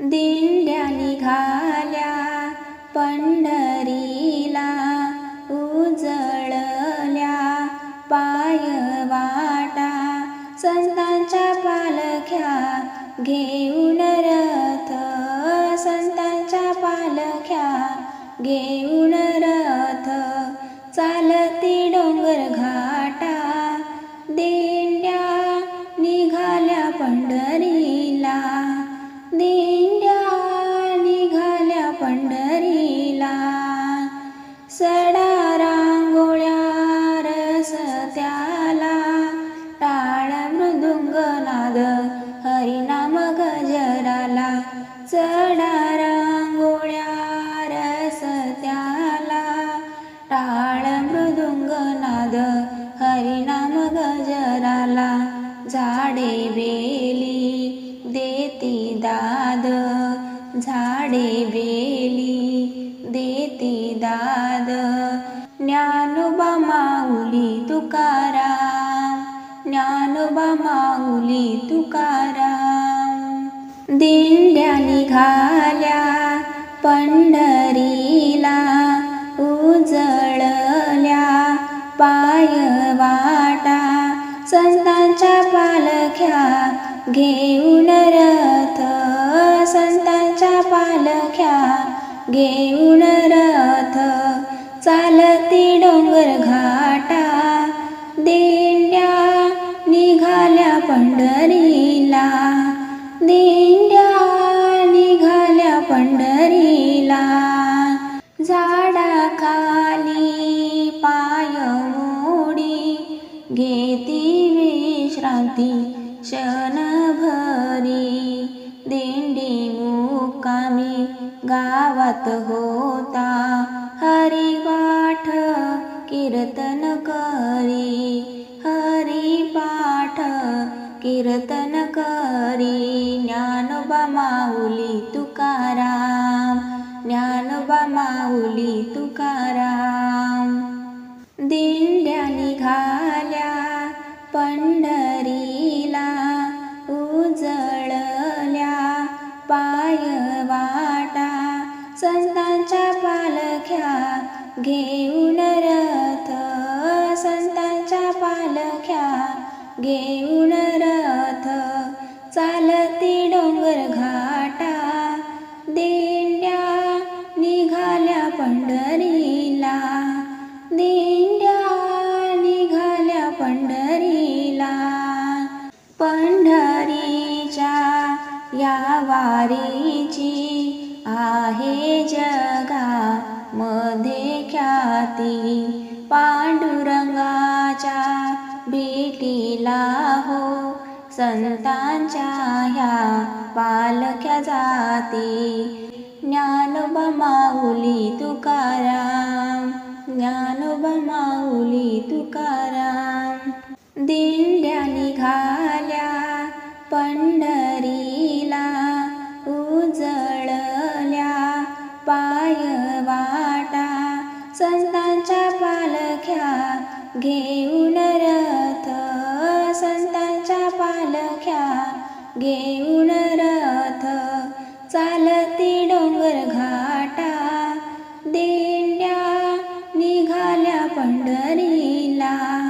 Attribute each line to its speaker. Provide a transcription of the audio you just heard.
Speaker 1: दिंड्या निघाल्या पंढरीला उजळल्या पायवाटा संतांच्या पालख्या घेऊन रथ संतांच्या पालख्या घेऊन रथ चालती डोंगर दाद झाडे बेली देते दाद. ज्ञानोबा माऊली तुकाराम ज्ञानोबा माऊली तुकाराम दिंड्या निघाल्या पंढरीला उजळल्या पाय वाटा. संतांच्या पालख्या घेऊन रथ संतांच्या पालख्या घेऊन रथ चालती डोंगर घाटा. दिंड्या निघाल्या पंढरीला. दिंड्या निघाल्या पंढरीला. झाडाखाली पाय मोडी घेती विश्रांती क्षणभरी. गावात होता हरिपाठ कीर्तन करी हरिपाठ कीर्तन करी। ज्ञानोबा माऊली तुकाराम ज्ञानोबा माऊली तुकाराम। दिंड्या निघाल्या संतांच्या पालख्या घेऊन रथ संतांच्या पालख्या घेऊन रथ. चालती डोंगर घाटा दिंड्या निघाल्या पंढरीला. दिंड्या निघाल्या पंढरीला. पंढरीच्या या वारीची आहे जगा मध्ये ख्याती. पांडुरंगाच्या भेटीला हो संतांच्या ह्या पालख्या जाती. ज्ञानोबा माऊली तुकाराम ज्ञानोबा माऊली तुकाराम घेऊन रथ संतांच्या पालख्या. घेऊन रथ चालती डोंगर घाटा. दिंड्या निघाल्या पंढरीला.